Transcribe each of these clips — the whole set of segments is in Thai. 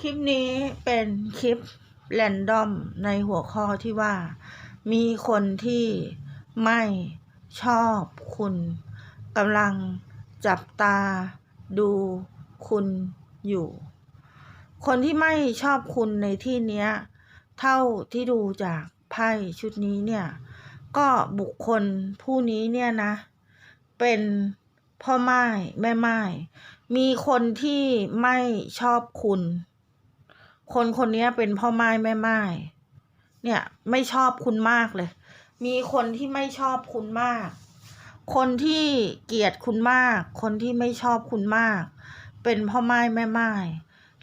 คลิปนี้เป็นคลิปแรนดอมในหัวข้อที่ว่า มีคนที่ไม่ชอบคุณกำลังจับตาดูคุณอยู่ คนที่ไม่ชอบคุณในที่เนี้ย เท่าที่ดูจากไพ่ชุดนี้เนี่ย ก็บุคคลผู้นี้เนี่ยนะ เป็นพ่อไม้แม่ไม้มีคนที่ไม่ชอบคุณ คนคนนี้เป็นพ่อไม้แม่ไม้เนี่ยไม่ชอบคุณมากเลย มีคนที่ไม่ชอบคุณมาก คนที่เกลียดคุณมาก คนที่ไม่ชอบคุณมาก เป็นพ่อไม้แม่ไม้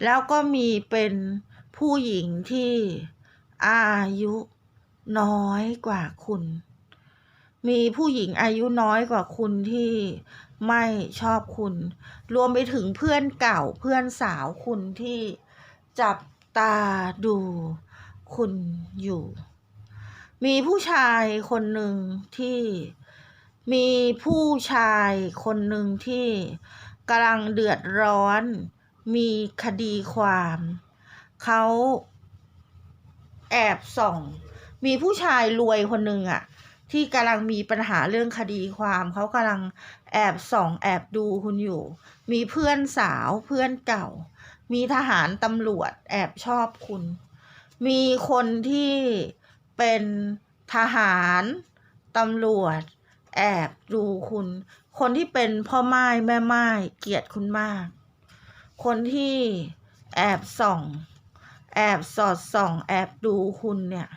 แล้วก็มีเป็นผู้หญิงที่อายุน้อยกว่าคุณ มีผู้หญิงอายุน้อยกว่าคุณที่ไม่ชอบคุณ รวมไปถึงเพื่อนเก่าเพื่อนสาวคุณที่จับ ตาดูคุณอยู่ มีผู้ชายคนหนึ่งที่มีผู้ชายคนหนึ่งที่กำลังเดือดร้อน มีคดีความ เขาแอบส่อง มีผู้ชายรวยคนหนึ่งอะที่กำลังมีปัญหาเรื่องคดีความ เขากำลังแอบส่องแอบดูคุณอยู่ มีเพื่อนสาวเพื่อนเก่า มีทหารตำรวจแอบชอบคุณ มีคนที่เป็นทหารตำรวจ แอบดูคุณ คนที่เป็นพ่อไม้แม่ไม้เกลียดคุณมาก คนที่แอบส่อง แอบสอดส่อง แอบดูคุณเนี่ย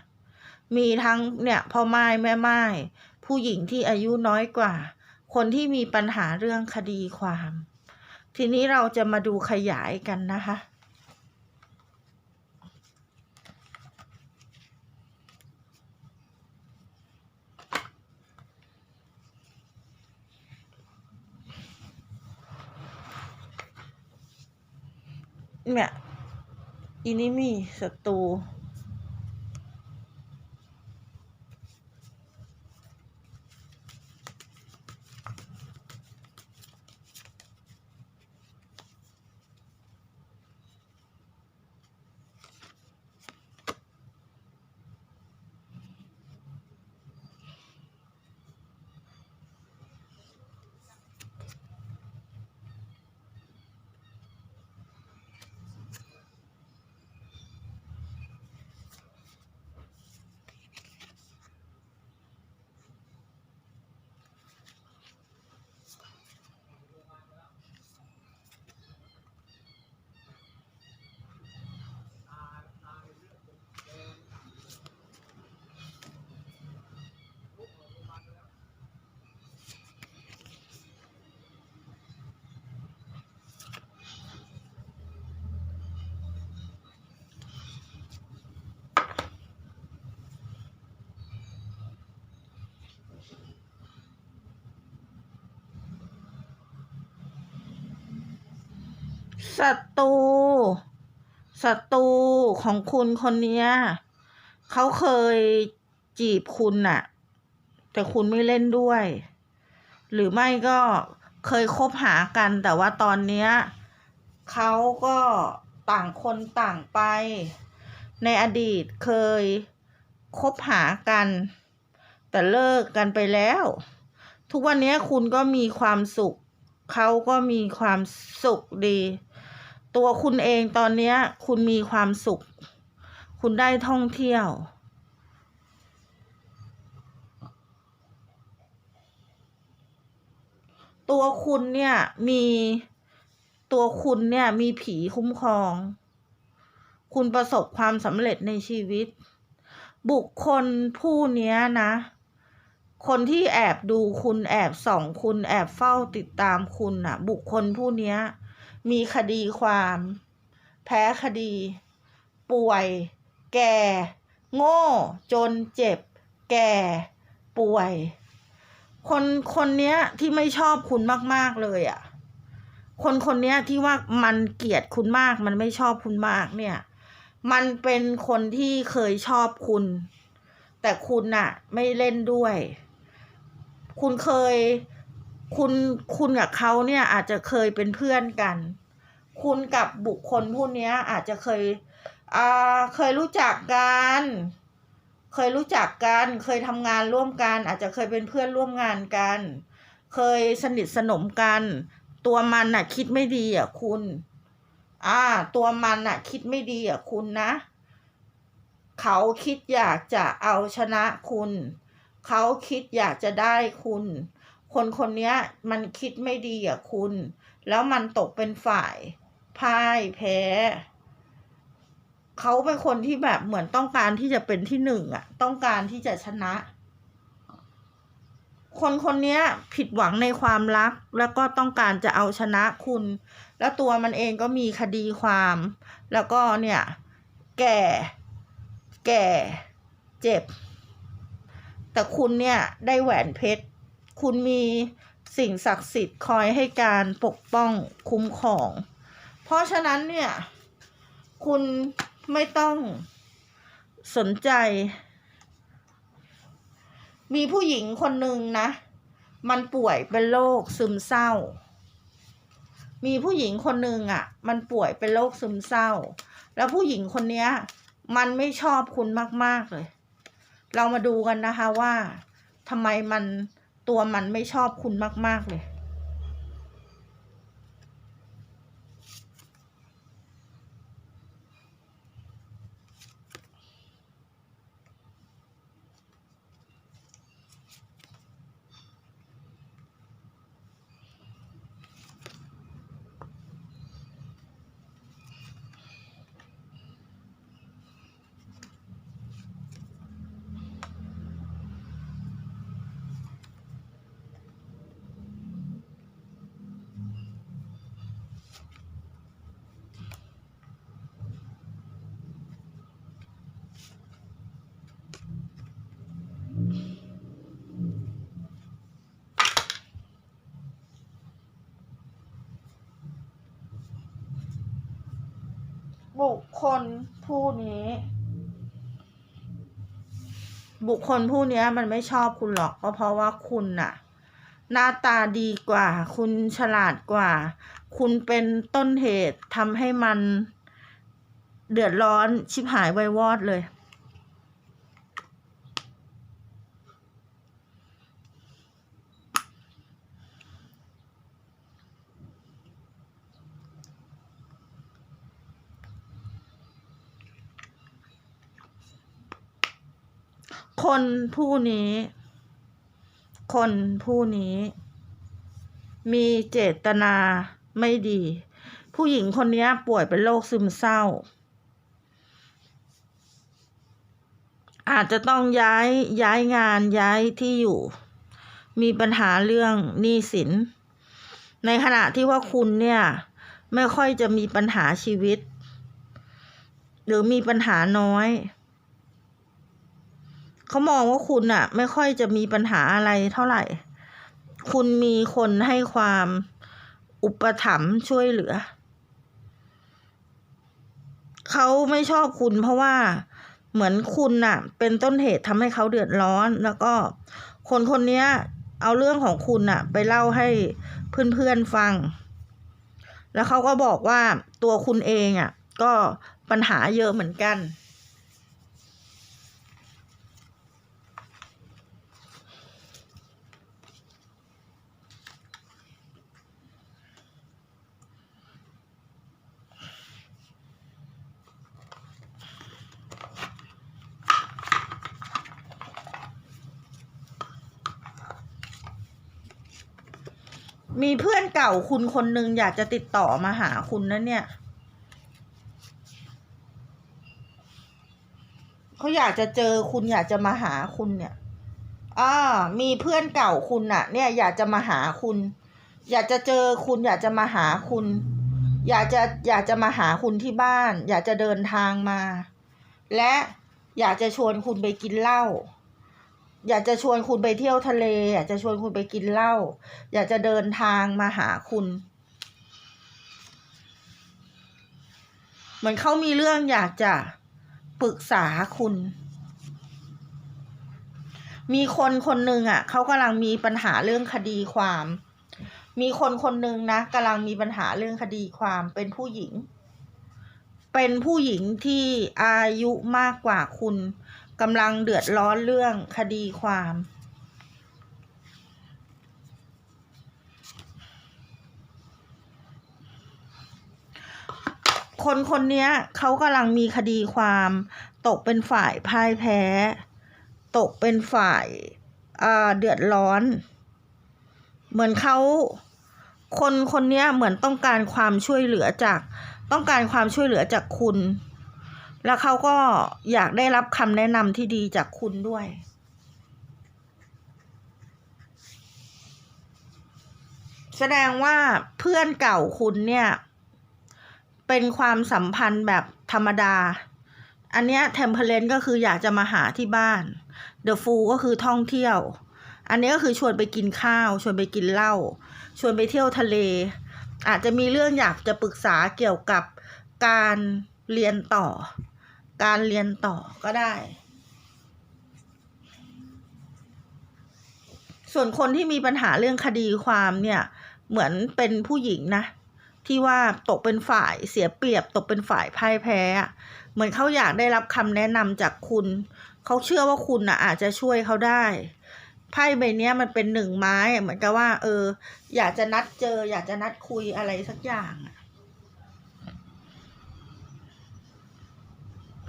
มีทั้งเนี่ยพ่อไม้แม่ไม้ผู้หญิงที่อายุน้อยกว่า คนที่มีปัญหาเรื่องคดีความ ทีนี้เราจะมาดูขยายกันนะคะ เนี่ยอีนี่มีศัตรู ศัตรูศัตรูของคุณคนเนี้ยเขาเคยจีบคุณน่ะ แต่คุณไม่เล่นด้วย หรือไม่ก็เคยคบหากันแต่ว่าตอนเนี้ยเขาก็ต่างคนต่างไป ในอดีตเคยคบหากัน แต่เลิกกันไปแล้ว ทุกวันนี้คุณก็มีความสุข เขาก็มีความสุขดี ตัวคุณเองตอนเนี้ยคุณมีความสุข คุณได้ท่องเที่ยว ตัวคุณเนี่ยมีตัวคุณเนี่ยมีผีคุ้มครอง คุณประสบความสำเร็จในชีวิต บุคคลผู้เนี้ยนะ คนที่แอบดูคุณแอบส่องคุณแอบเฝ้าติดตามคุณน่ะ บุคคลผู้เนี้ย มีคดีความ แพ้คดี ป่วย แก่ โง่ จนเจ็บ แก่ ป่วย คนคนเนี้ยที่ไม่ชอบคุณมาก ๆ เลยอะ่ะ คนคนเนี้ยที่ว่ามันเกลียดคุณมาก มันไม่ชอบคุณมากเนี่ย มันเป็นคนที่เคยชอบคุณ แต่คุณน่ะ ไม่เล่นด้วย คุณเคย คุณคุณกับเขาเนี่ยอาจจะเคยเป็นเพื่อนกัน คุณกับบุคคลผู้นี้อาจจะเคยอ่าเคยรู้จักกัน เคยรู้จักกัน เคยทำงานร่วมกัน อาจจะเคยเป็นเพื่อนร่วมงานกัน เคยสนิทสนมกัน ตัวมันน่ะคิดไม่ดีอะคุณอ่าตัวมันน่ะคิดไม่ดีอะคุณนะ เขาคิดอยากจะเอาชนะคุณ เขาคิดอยากจะได้คุณ คนคนนี้มันคิดไม่ดีอะคุณ แล้วมันตกเป็นฝ่ายพ่ายแพ้ เขาเป็นคนที่แบบเหมือนต้องการที่จะเป็นที่หนึ่งอะ ต้องการที่จะชนะ คนคนนี้ผิดหวังในความรัก แล้วก็ต้องการจะเอาชนะคุณ แล้วตัวมันเองก็มีคดีความ แล้วก็เนี่ย แก่ แก่ เจ็บ แต่คุณเนี่ยได้แหวนเพชร คุณมีสิ่งศักดิ์สิทธิ์คอยให้การปกป้องคุ้มครอง เพราะฉะนั้นเนี่ย คุณไม่ต้องสนใจ มีผู้หญิงคนหนึ่งนะ มันป่วยเป็นโรคซึมเศร้า มีผู้หญิงคนหนึ่งอะ มันป่วยเป็นโรคซึมเศร้า แล้วผู้หญิงคนเนี้ย มันไม่ชอบคุณมาก ๆ เลย เรามาดูกันนะคะว่าทำไมมัน ตัวมันไม่ชอบคุณมาก ๆ เลย บุ คคลผู้นี้ บุคคลผู้นี้มันไม่ชอบคุณหรอกก็เพราะว่าคุณน่ะ หน้าตาดีกว่า คุณฉลาดกว่า คุณเป็นต้นเหตุทำให้มันเดือดร้อนชิบหายไวายวอดเลย คนผู้นี้ คนผู้นี้ มีเจตนาไม่ดี ผู้หญิงคนนี้ป่วยเป็นโรคซึมเศร้า อาจจะต้องย้ายย้ายงานย้ายที่อยู่ มีปัญหาเรื่องหนี้สิน ในขณะที่ว่าคุณเนี่ย ไม่ค่อยจะมีปัญหาชีวิต หรือมีปัญหาน้อย เขามองว่าคุณอะไม่ค่อยจะมีปัญหาอะไรเท่าไหร่ คุณมีคนให้ความอุปถัมภ์ช่วยเหลือ เขาไม่ชอบคุณเพราะว่าเหมือนคุณน่ะ เป็นต้นเหตุทำให้เขาเดือดร้อน แล้วก็คนคนนี้เอาเรื่องของคุณน่ะ ไปเล่าให้เพื่อนๆฟัง แล้วเขาก็บอกว่าตัวคุณเองอะ ก็ปัญหาเยอะเหมือนกัน มีเพื่อนเก่าคุณคนหนึ่งอยากจะติดต่อมาหาคุณนะเนี่ยเขาอยากจะเจอคุณอยากจะมาหาคุณเนี่ยอ่ามีเพื่อนเก่าคุณน่ะเนี่ย อยากจะมาหาคุณ อยากจะเจอคุณอยากจะมาหาคุณ อยากจะอยากจะมาหาคุณที่บ้าน อยากจะเดินทางมา และอยากจะชวนคุณไปกินเหล้า อยากจะชวนคุณไปเที่ยวทะเล อยากจะชวนคุณไปกินเหล้าอยากจะเดินทางมาหาคุณเหมือนเขามีเรื่องอยากจะปรึกษาคุณ มีคนคนหนึ่งอะเขากำลังมีปัญหาเรื่องคดีความ มีคนคนหนึ่งนะกำลังมีปัญหาเรื่องคดีความเป็นผู้หญิง เป็นผู้หญิงที่อายุมากกว่าคุณ กำลังเดือดร้อนเรื่องคดีความ คนคนนี้เขากำลังมีคดีความ ตกเป็นฝ่ายพ่ายแพ้ ตกเป็นฝ่ายาเดือดร้อน เหมือนเขาคนคนนี้เหมือนต้องการความช่วยเหลือจาก ต้องการความช่วยเหลือจากคุณ แล้วเขาก็อยากได้รับคำแนะนำที่ดีจากคุณด้วย แสดงว่าเพื่อนเก่าคุณเนี่ย เป็นความสัมพันธ์แบบธรรมดา อันเนี้ยเทมเพลนก็คืออยากจะมาหาที่บ้านเดอะฟูก็คือท่องเที่ยว อันนี้ก็คือชวนไปกินข้าว ชวนไปกินเหล้าชวนไปเที่ยวทะเล อาจจะมีเรื่องอยากจะปรึกษาเกี่ยวกับการเรียนต่อ การเรียนต่อก็ได้ ส่วนคนที่มีปัญหาเรื่องคดีความเนี่ย เหมือนเป็นผู้หญิงนะ ที่ว่าตกเป็นฝ่ายเสียเปรียบตกเป็นฝ่ายพ่ายแพ้ เหมือนเขาอยากได้รับคำแนะนำจากคุณ เขาเชื่อว่าคุณน่ะอาจจะช่วยเขาได้ไพ่ใบนี้มันเป็นหนึ่งไม้เหมือนกับว่า เออ อยากจะนัดเจอ อยากจะนัดคุยอะไรสักอย่างอะ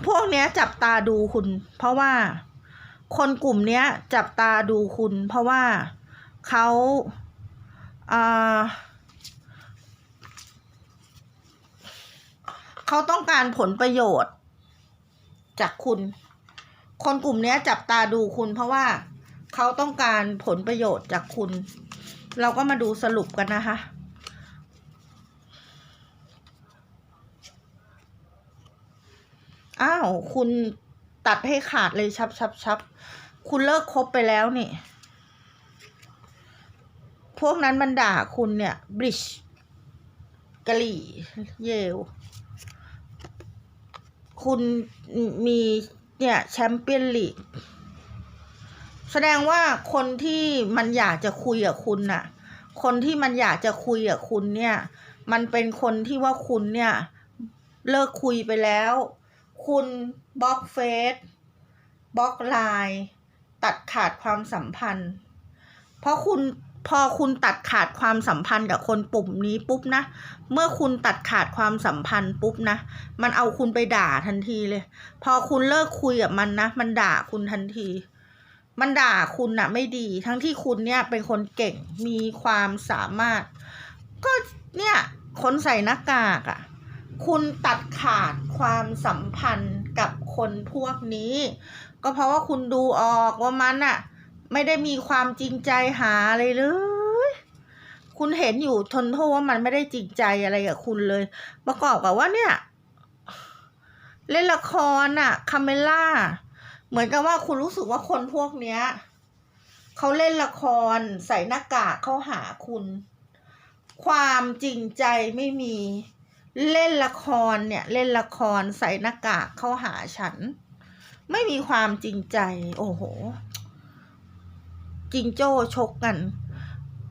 พวกเนี้ยจับตาดูคุณ เพราะว่า คนกลุ่มเนี้ย จับตาดูคุณ เพราะว่าเขาอ่าเขาต้องการผลประโยชน์ จากคุณ คนกลุ่มเนี้ยจับตาดูคุณ เพราะว่าเขาต้องการผลประโยชน์จากคุณ เราก็มาดูสรุปกันนะคะ อ้าว คุณตัดให้ขาดเลยชับชับชับคุณเลิกคบไปแล้วนี่ พวกนั้นมันด่าคุณเนี่ยบริชกะลี่ เยล คุณมีเนี่ยแชมเปี้ยนลีก แสดงว่าคนที่มันอยากจะคุยกับคุณน่ะ คนที่มันอยากจะคุยกับคุณเนี่ย มันเป็นคนที่ว่าคุณเนี่ย เลิกคุยไปแล้ว คุณบล็อกเฟซบล็อกไลน์ตัดขาดความสัมพันธ์ เพราะคุณพอคุณตัดขาดความสัมพันธ์กับคนปุ่มนี้ปุ๊บนะ เมื่อคุณตัดขาดความสัมพันธ์ปุ๊บนะ มันเอาคุณไปด่าทันทีเลย พอคุณเลิกคุยกับมันนะ มันด่าคุณทันที มันด่าคุณน่ะไม่ดี ทั้งที่คุณเนี่ยเป็นคนเก่ง มีความสามารถ ก็เนี่ย คนใส่หน้ากากอะ่ะ คุณตัดขาดความสัมพันธ์กับคนพวกนี้ ก็เพราะว่าคุณดูออกว่ามันอะไม่ได้มีความจริงใจหาอะไรเลย คุณเห็นอยู่ทนโทษว่ามันไม่ได้จริงใจอะไรกับคุณเลย ประกอบกับว่าเนี่ย เล่นละครอะคาเมล่า เหมือนกับว่าคุณรู้สึกว่าคนพวกเนี้ยเขาเล่นละครใส่หน้ากากเข้าหาคุณ ความจริงใจไม่มี เล่นละครเนี่ยเล่นละครใส่หน้ากากเข้าหาฉัน ไม่มีความจริงใจ โอ้โห จริงโจ้ชกกัน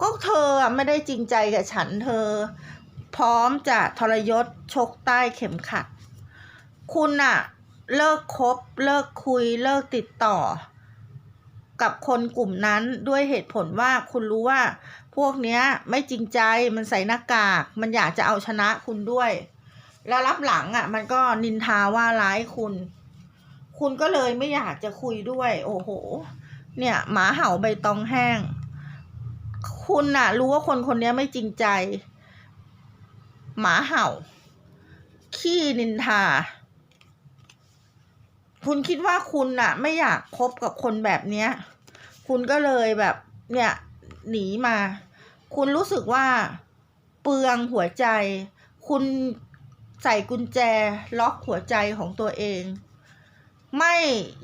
ก็เธอไม่ได้จริงใจกับฉันเธอ พร้อมจะทรยศชกใต้เข็มขัด คุณอะเลิกคบเลิกคุยเลิกติดต่อ กับคนกลุ่มนั้นด้วยเหตุผลว่าคุณรู้ว่า พวกเนี้ยไม่จริงใจมันใส่หน้ากาก มันอยากจะเอาชนะคุณด้วย แล้วรับหลังอะ่ะ มันก็นินทาว่าร้ายคุณ คุณก็เลยไม่อยากจะคุยด้วย โอ้โห เนี่ย หมาเห่าใบตองแห้ง คุณน่ะ รู้ว่าคนคนนี้ไม่จริงใจ หมาเห่า ขี้นินทา คุณคิดว่าคุณน่ะ ไม่อยากคบกับคนแบบเนี้ย คุณก็เลยแบบ เนี่ย หนีมา คุณรู้สึกว่าเปลืองหัวใจ คุณใส่กุญแจล็อกหัวใจของตัวเอง ไม่